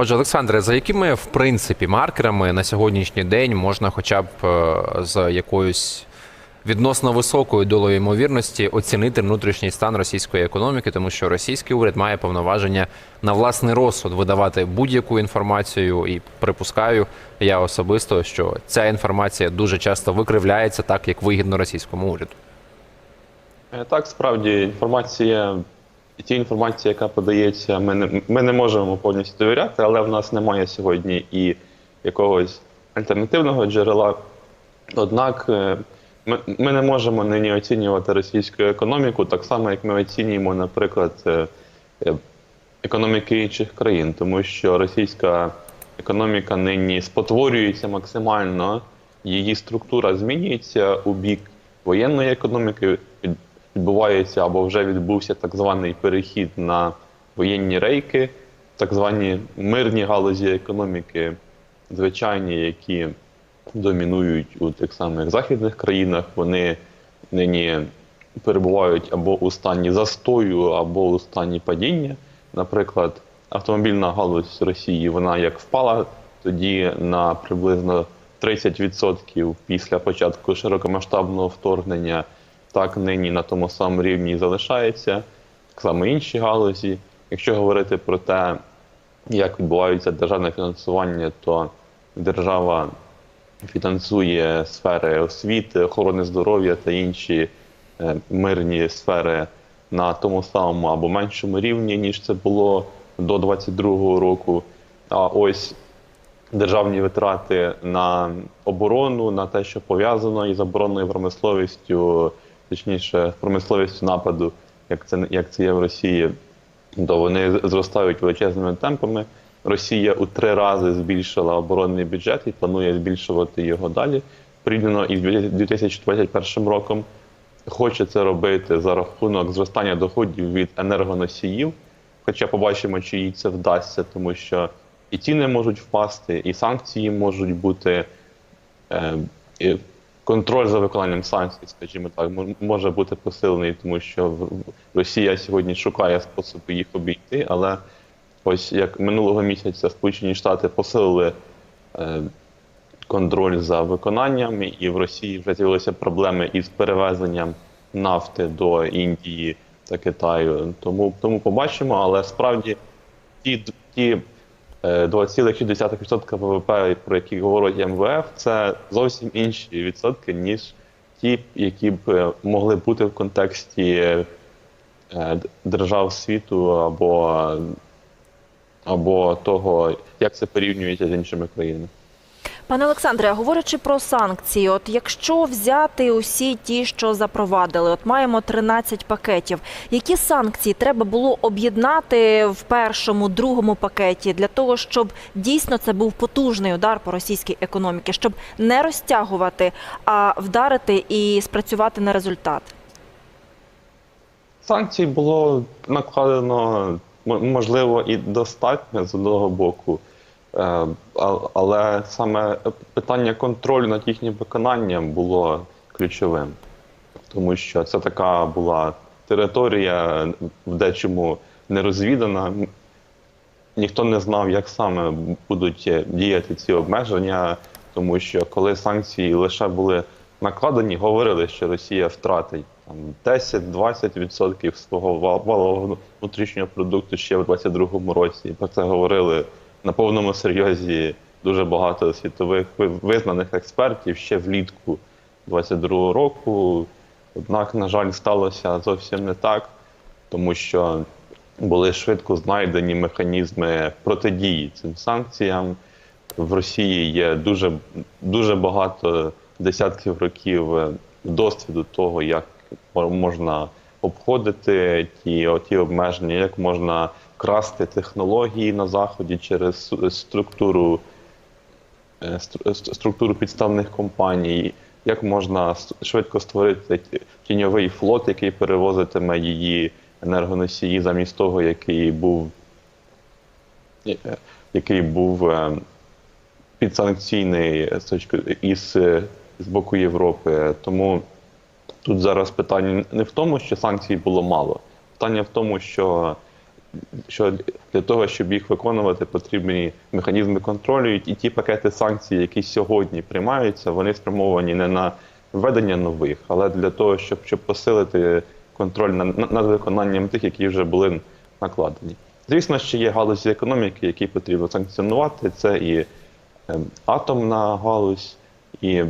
Отже, Олександре, за якими в принципі маркерами на сьогоднішній день можна, хоча б е, з якоюсь відносно високою долею ймовірності оцінити внутрішній стан російської економіки, тому що російський уряд має повноваження на власний розсуд видавати будь-яку інформацію, і припускаю я особисто, що ця інформація дуже часто викривляється так, як вигідно російському уряду. Е, Так, справді інформація, ті інформації, яка подається, ми не, ми не можемо повністю довіряти, але в нас немає сьогодні і якогось альтернативного джерела. Однак е, ми, ми не можемо нині оцінювати російську економіку так само, як ми оцінюємо, наприклад, е, е, економіки інших країн, тому що російська економіка нині спотворюється максимально, її структура змінюється у бік воєнної економіки, відбувається або вже відбувся так званий перехід на воєнні рейки, так звані мирні галузі економіки, звичайні, які домінують у тих самих західних країнах, вони нині перебувають або у стані застою, або у стані падіння. Наприклад, автомобільна галузь Росії вона як впала тоді на приблизно 30% після початку широкомасштабного вторгнення, так нині на тому самому рівні і залишається. Так само інші галузі. Якщо говорити про те, як відбувається державне фінансування, то держава фінансує сфери освіти, охорони здоров'я та інші е, мирні сфери на тому самому або меншому рівні, ніж це було до 2022 року. А ось державні витрати на оборону, на те, що пов'язано із оборонною промисловістю, точніше, промисловістю нападу, як це як це є в Росії, то вони зростають величезними темпами. Росія у три рази збільшила оборонний бюджет і планує збільшувати його далі. Порівняно із 2021 роком. Хоче це робити за рахунок зростання доходів від енергоносіїв. Хоча побачимо, чи їй це вдасться, тому що і ціни можуть впасти, і санкції можуть бути. Е, контроль за виконанням санкцій, скажімо так, може бути посилений, тому що Росія сьогодні шукає способи їх обійти, але ось як минулого місяця Сполучені Штати посилили е, контроль за виконанням, і в Росії вже з'явилися проблеми із перевезенням нафти до Індії та Китаю. Тому, тому побачимо, але справді ті, ті 2,6% ВВП, про які говорить МВФ, це зовсім інші відсотки, ніж ті, які б е, могли бути в контексті е, держав світу або, або того, як це порівнюється з іншими країнами. Пане Олександре, говорячи про санкції, от якщо взяти усі ті, що запровадили, от маємо 13 пакетів. Які санкції треба було об'єднати в першому, другому пакеті для того, щоб дійсно це був потужний удар по російській економіці, щоб не розтягувати, а вдарити і спрацювати на результат? Санкцій було накладено можливо і достатньо з одного боку, але саме питання контролю над їхнім виконанням було ключовим, тому що це така була територія в дечому нерозвідана. М- Ніхто не знав, як саме будуть діяти ці обмеження, тому що коли санкції лише були накладені, говорили, що Росія втратить там 10-20% свого ва- валового внутрішнього продукту ще в 2022 році. Про це говорили на повному серйозі дуже багато світових визнаних експертів ще влітку 2022 року. Однак, на жаль, сталося зовсім не так, тому що були швидко знайдені механізми протидії цим санкціям. В Росії є дуже, дуже багато десятків років е, досвіду того, як можна обходити ті, ті обмеження, як можна красти технології на заході через структуру, е, ст- структуру підставних компаній, як можна швидко створити тіньовий флот, який перевозитиме її енергоносії замість того, який був, е, який був е, підсанкційний із, е, з боку Європи. Тому тут зараз питання не в тому, що санкцій було мало. Питання в тому, що що для того, щоб їх виконувати, потрібні механізми контролю, і ті пакети санкцій, які сьогодні приймаються, вони спрямовані не на введення нових, але для того, щоб, щоб посилити контроль над, над виконанням тих, які вже були накладені. Звісно, ще є галузі економіки, які потрібно санкціонувати. Це і ем, атомна галузь, і,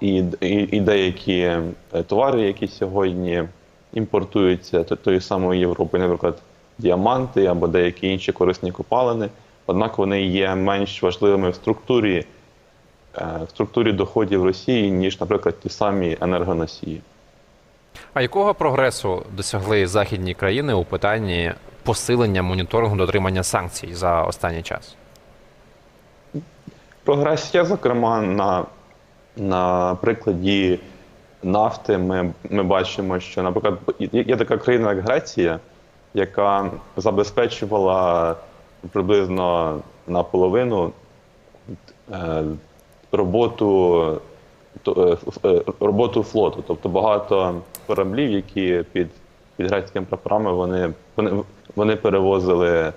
і, і, деякі е, товари, які сьогодні імпортуються тої самої Європи, наприклад, діаманти або деякі інші корисні копалини. Однак вони є менш важливими в структурі, е, в структурі доходів Росії, ніж, наприклад, ті самі енергоносії. А якого прогресу досягли західні країни у питанні посилення моніторингу дотримання санкцій за останній час? Прогрес є, зокрема, на, на прикладі нафти. Ми, ми бачимо, що, наприклад, є є така країна, як Греція, яка забезпечувала приблизно наполовину е, роботу, е, е, роботу флоту. Тобто багато кораблів, які під, під грецькими прапорами, вони, вони перевозили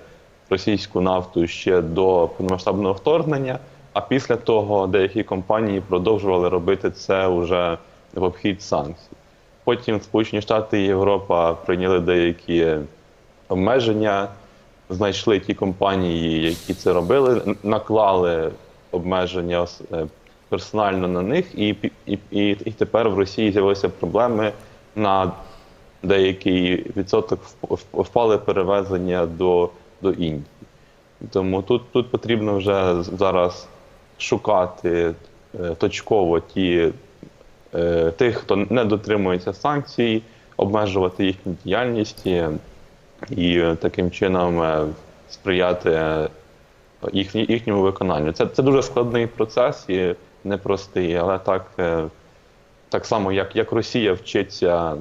російську нафту ще до повномасштабного вторгнення. А після того деякі компанії продовжували робити це вже в обхід санкцій. Потім Сполучені Штати і Європа прийняли деякі обмеження, знайшли ті компанії, які це робили, наклали обмеження е, персонально на них, і, і, і, і тепер в Росії з'явилися проблеми на деякий відсоток вп- вп- впали перевезення до, до Індії. Тому тут, тут потрібно вже зараз шукати е, точково ті, е, тих, хто не дотримується санкцій, обмежувати їхню діяльність і, е, таким чином е, сприяти е, їхні, їхньому виконанню. Це, це дуже складний процес і непростий, але так, так само, як, як Росія вчиться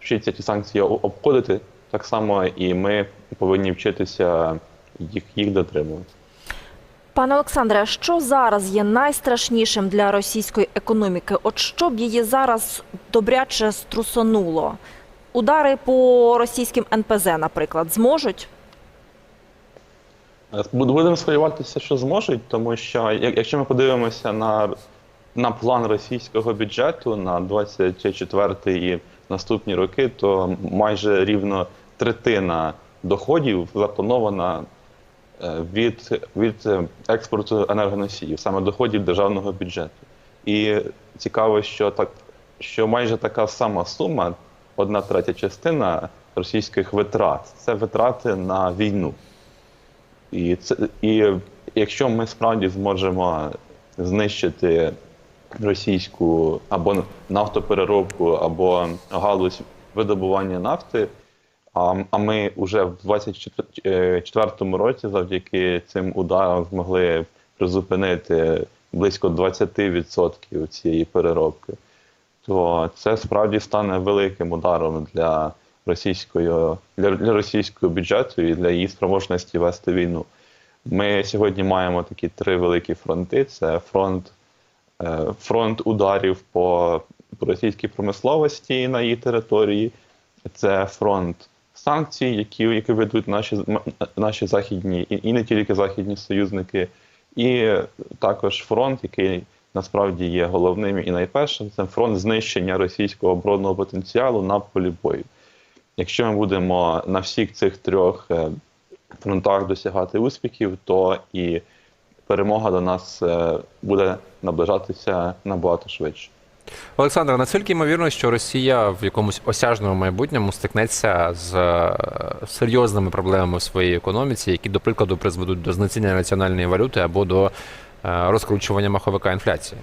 вчиться ті санкції обходити, так само і ми повинні вчитися їх, їх дотримувати. Пане Олександре, що зараз є найстрашнішим для російської економіки? От що б її зараз добряче струсонуло? Удари по російським НПЗ, наприклад, зможуть? Е, Будемо сподіватися, що зможуть, тому що якщо ми подивимося на, на план російського бюджету на 24 і наступні роки, то майже рівно третина доходів запланована е, від, від е, експорту енергоносіїв, саме доходів державного бюджету. І цікаво, що так, що майже така сама сума, одна третя частина російських витрат це витрати на війну. І, це, і якщо ми справді зможемо знищити російську або нафтопереробку, або галузь видобування нафти, а, а ми вже в 2024 році завдяки цим ударам змогли призупинити близько 20% цієї переробки, то це справді стане великим ударом для російської для, для російського бюджету і для її спроможності вести війну. Ми сьогодні маємо такі три великі фронти: це фронт, е, фронт ударів по, по російській промисловості на її території, це фронт санкцій, які, які ведуть наші, наші західні і, і не тільки західні союзники, і також фронт, який насправді є головним і найпершим, це фронт знищення російського оборонного потенціалу на полі бою. Якщо ми будемо на всіх цих трьох е, фронтах досягати успіхів, то і перемога до нас е, буде наближатися набагато швидше. Олександр, наскільки ймовірно, що Росія в якомусь осяжному майбутньому стикнеться з е, серйозними проблемами в своїй економіці, які, до прикладу, призведуть до знецінення національної валюти або до розкручування маховика інфляції?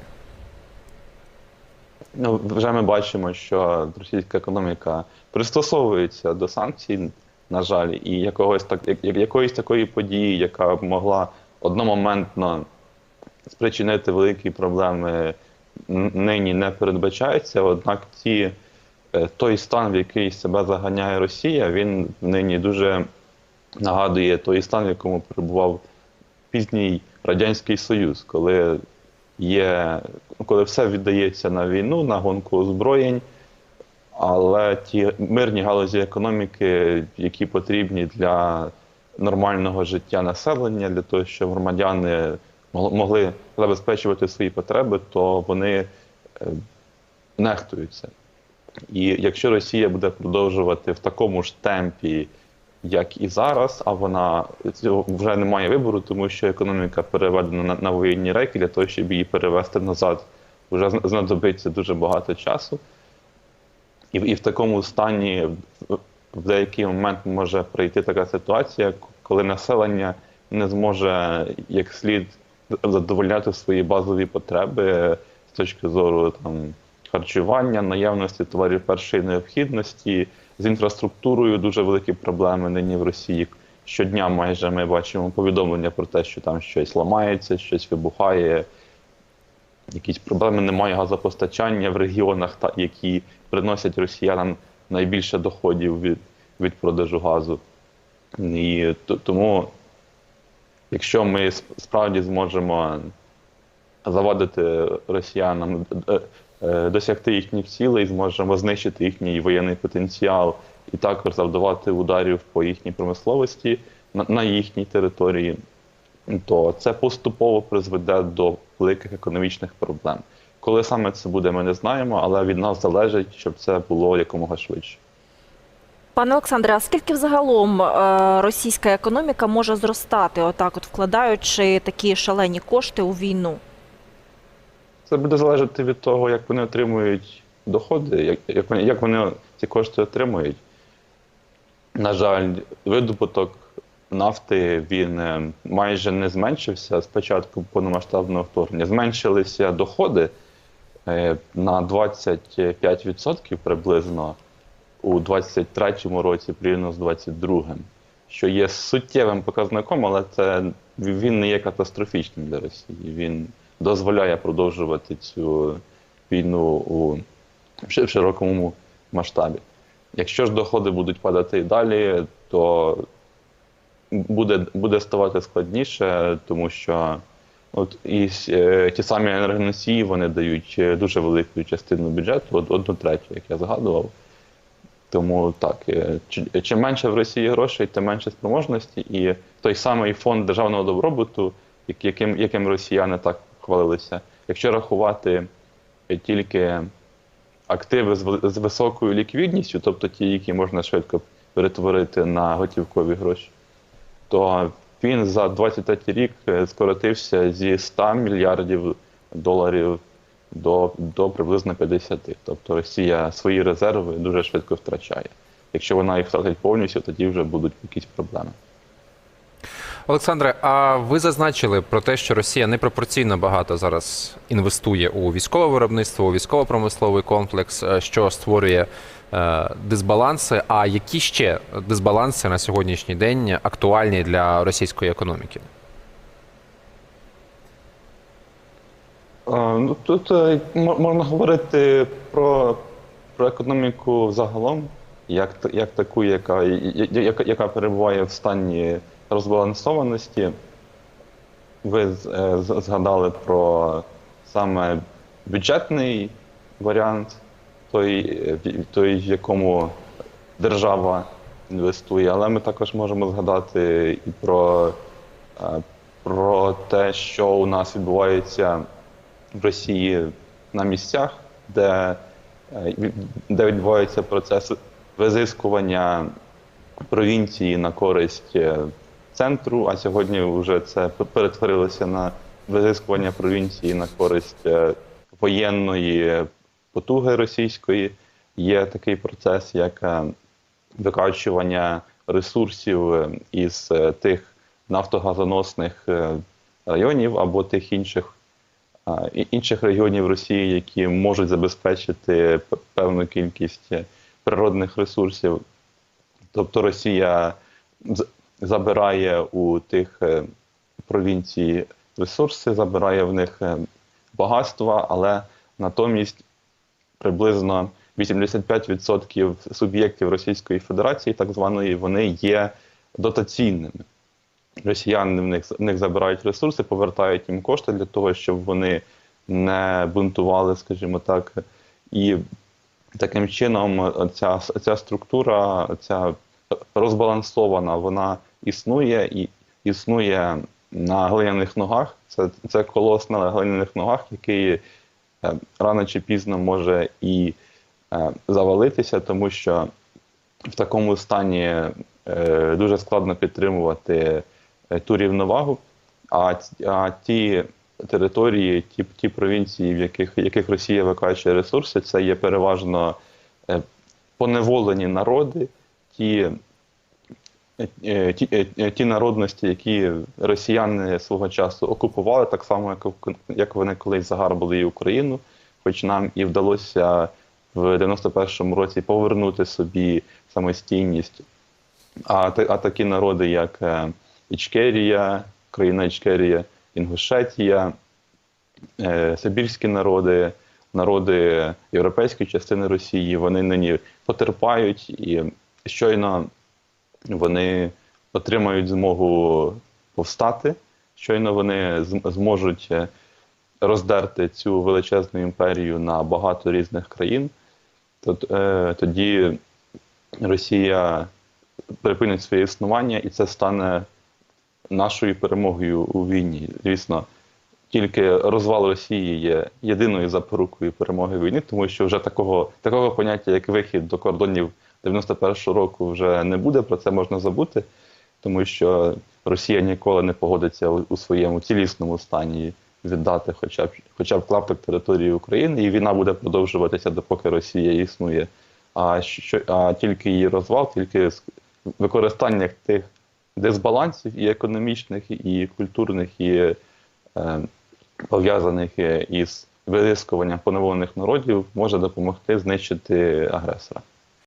Ну, вже ми бачимо, що російська економіка пристосовується до санкцій, на жаль, і якогось так, як, як- якоїсь такої події, яка б могла одномоментно спричинити великі проблеми, нині не передбачається. Однак ті, е, той стан, в який себе заганяє Росія, він нині дуже нагадує той стан, в якому перебував пізній Радянський Союз, коли є, коли все віддається на війну, на гонку озброєнь, Але ті мирні галузі економіки, які потрібні для нормального життя населення, для того, щоб громадяни могли забезпечувати свої потреби, то вони е, нехтуються. І якщо Росія буде продовжувати в такому ж темпі, як і зараз, а вона цього вже не має вибору, тому що економіка переведена на, на воєнні рейки, для того, щоб її перевести назад, вже знадобиться дуже багато часу. І, і в такому стані в деякий момент може прийти така ситуація, коли населення не зможе як слід задовольняти свої базові потреби з точки зору там, харчування, наявності товарів першої необхідності. З інфраструктурою дуже великі проблеми нині в Росії. Щодня майже ми бачимо повідомлення про те, що там щось ламається, щось вибухає, якісь проблеми немає газопостачання в регіонах, які приносять росіянам найбільше доходів від, від продажу газу. І тому, якщо ми справді зможемо завадити росіянам е, досягти їхніх цілей, зможемо знищити їхній воєнний потенціал і також завдавати ударів по їхній промисловості на, на їхній території, то це поступово призведе до великих економічних проблем. Коли саме це буде, ми не знаємо, але від нас залежить, щоб це було якомога швидше. Пане Олександре, а скільки взагалом е, російська економіка може зростати, отак, от вкладаючи такі шалені кошти у війну? Це буде залежати від того, як вони отримують доходи, як, як, вони, ці кошти отримують. На жаль, видобуток нафти він е, майже не зменшився з початку повномасштабного вторгнення. Зменшилися доходи е, на 25% приблизно у 23-му році порівняно з 22-м, що є суттєвим показником, але це він не є катастрофічним для Росії. Він дозволяє продовжувати цю війну у в широкому масштабі. Якщо ж доходи будуть падати і далі, то буде, буде ставати складніше, тому що от і е, ті самі енергоносії вони дають е, дуже велику частину бюджету, од- одну третю, як я згадував. Тому так, е, чим менше в Росії грошей, тим менше спроможності. І той самий фонд державного добробуту, яким, яким росіяни так хвалилися, якщо рахувати е, тільки активи з, високою ліквідністю, тобто ті, які можна швидко перетворити на готівкові гроші, то він за 23 рік е, скоротився зі 100 мільярдів доларів до, до приблизно 50. Тобто Росія свої резерви дуже швидко втрачає. Якщо вона їх втратить повністю, тоді вже будуть якісь проблеми. Олександре, а ви зазначили про те, що Росія непропорційно багато зараз інвестує у військове виробництво, у військово-промисловий комплекс, е, що створює е, дисбаланси. А які ще дисбаланси на сьогоднішній день актуальні для російської економіки? Ну, тут е, можна говорити про, про економіку загалом, як, як таку, яка, яка, яка перебуває в стані розбалансованості. Ви е, згадали про саме бюджетний варіант, той, е, той, в якому держава інвестує, але ми також можемо згадати і про, е, про те, що у нас відбувається в Росії на місцях, де, де відбувається процес визискування провінції на користь центру, а сьогодні вже це перетворилося на визискування провінції на користь е, воєнної потуги російської. Є такий процес, як е, викачування ресурсів е, із тих нафтогазоносних районів або тих інших інших регіонів Росії, які можуть забезпечити певну кількість природних ресурсів. Тобто Росія забирає у тих е, провінцій ресурси, забирає в них е, багатства, але натомість приблизно 85% суб'єктів Російської Федерації, так званої, вони є дотаційними. Росіяни в них, в них забирають ресурси, повертають їм кошти для того, щоб вони не бунтували, скажімо так. І таким чином ця, ця структура, ця розбалансована, вона існує і існує на глиняних ногах. Це, це колос на глиняних ногах, який е, рано чи пізно може і е, завалитися, тому що в такому стані е, дуже складно підтримувати е, ту рівновагу. А, а ті території, ті, ті провінції, в яких, яких Росія викачує ресурси, це є переважно е, поневолені народи, ті, ті, е, е, ті народності, які росіяни свого часу окупували, так само, як, як вони колись загарбали і Україну, хоч нам і вдалося в 91-му році повернути собі самостійність. А, а такі народи, як е, Ічкерія, країна Ічкерія, Інгушетія, е, Сибірські народи, народи європейської частини Росії, вони нині потерпають і щойно вони отримають змогу повстати, щойно вони зможуть е, роздерти цю величезну імперію на багато різних країн, е, тоді Росія припинить своє існування, і це стане нашою перемогою у війні. Звісно, тільки розвал Росії є єдиною запорукою перемоги в війні, тому що вже такого, такого поняття, як вихід до кордонів 91-го року, вже не буде. Про це можна забути, тому що Росія ніколи не погодиться у своєму цілісному стані віддати хоча б хоча б клаптик території України, і війна буде продовжуватися, допоки Росія існує. А що а тільки її розвал, тільки використання тих дисбалансів і економічних, і культурних, і е, пов'язаних е, із вирискуванням поневолених народів може допомогти знищити агресора.